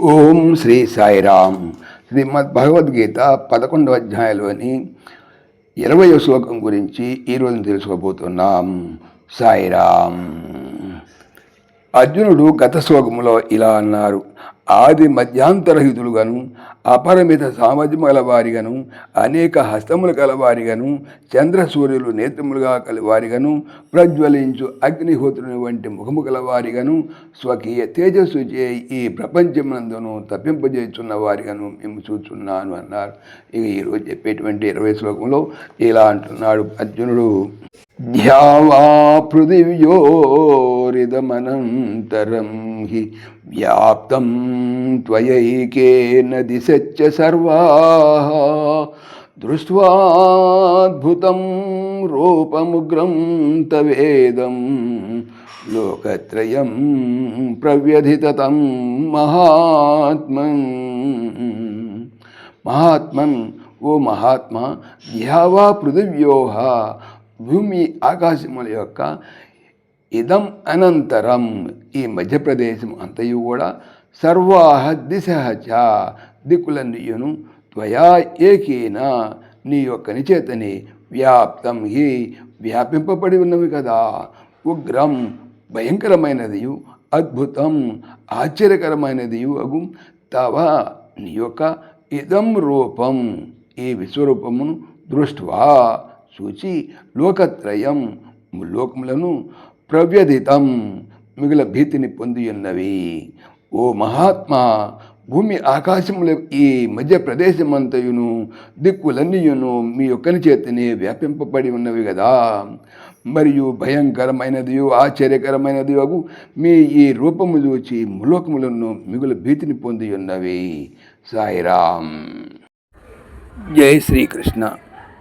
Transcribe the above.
ఓం శ్రీ సాయిరామ్. శ్రీమద్ భగవద్గీత పదకొండవ అధ్యాయంలోని ఇరవయో శ్లోకం గురించి ఈరోజు తెలుసుకోబోతున్నాం. సాయిరామ్. అర్జునుడు గత శ్లోకములో ఇలా అన్నారు. ఆది మధ్యాంతరహితులుగాను అపరిమిత సామర్థ్యము గలవారిగాను అనేక హస్తములు కలవారిగాను చంద్ర సూర్యులు నేత్రములుగా కలవారిగాను ప్రజ్వలించు అగ్నిహోత్రుని వంటి ముఖము కలవారిగాను స్వకీయ తేజస్సు చే ఈ ప్రపంచమునందును తప్పింపజేస్తున్న వారిగాను మేము చూస్తున్నాను అన్నారు. ఇక ఈరోజు చెప్పేటువంటి ఇరవై శ్లోకంలో ఇలా అంటున్నాడు అర్జునుడు. ధ్యావా పృథివ్యోరిదమనంతరం హి వ్యాప్తం త్వయైకేన దిశచ్చ సర్వా దృష్ట్వాద్భుతం రూపముగ్రం తవేదం లోకత్రయం ప్రవ్యధితం మహాత్మన్ మహాత్మన్ ఓ మహాత్మా ధ్యావా పృథివ్యోహ భూమి ఆకాశముల యొక్క ఇదం అనంతరం ఈ మధ్యప్రదేశం అంతయు కూడా సర్వాహ దిశహచ దిక్కులన్నీయును త్వయా ఏకేన నీ యొక్క నిచేతని వ్యాప్తం హి వ్యాపింపబడి ఉన్నవి కదా. ఉగ్రం భయంకరమైనదియు అద్భుతం ఆశ్చర్యకరమైనదియు అగు. తవ నీ యొక్క ఇదం రూపం ఈ విశ్వరూపమును దృష్ట్వా చూచి లోకత్రయం లోకములను ప్రవ్యధితం మిగుల భీతిని పొంది ఉన్నవి. ఓ మహాత్మా భూమి ఆకాశముల ఈ మధ్య ప్రదేశమంతయును దిక్కులన్నీయును మీ ఒక్కని చేతినే వ్యాపింపబడి ఉన్నవి కదా మరియు భయంకరమైనది ఆశ్చర్యకరమైనది అగు మీ ఈ రూపము చూచి ములోకములను మిగుల భీతిని పొంది ఉన్నవి. సాయిరామ్. జై శ్రీకృష్ణ.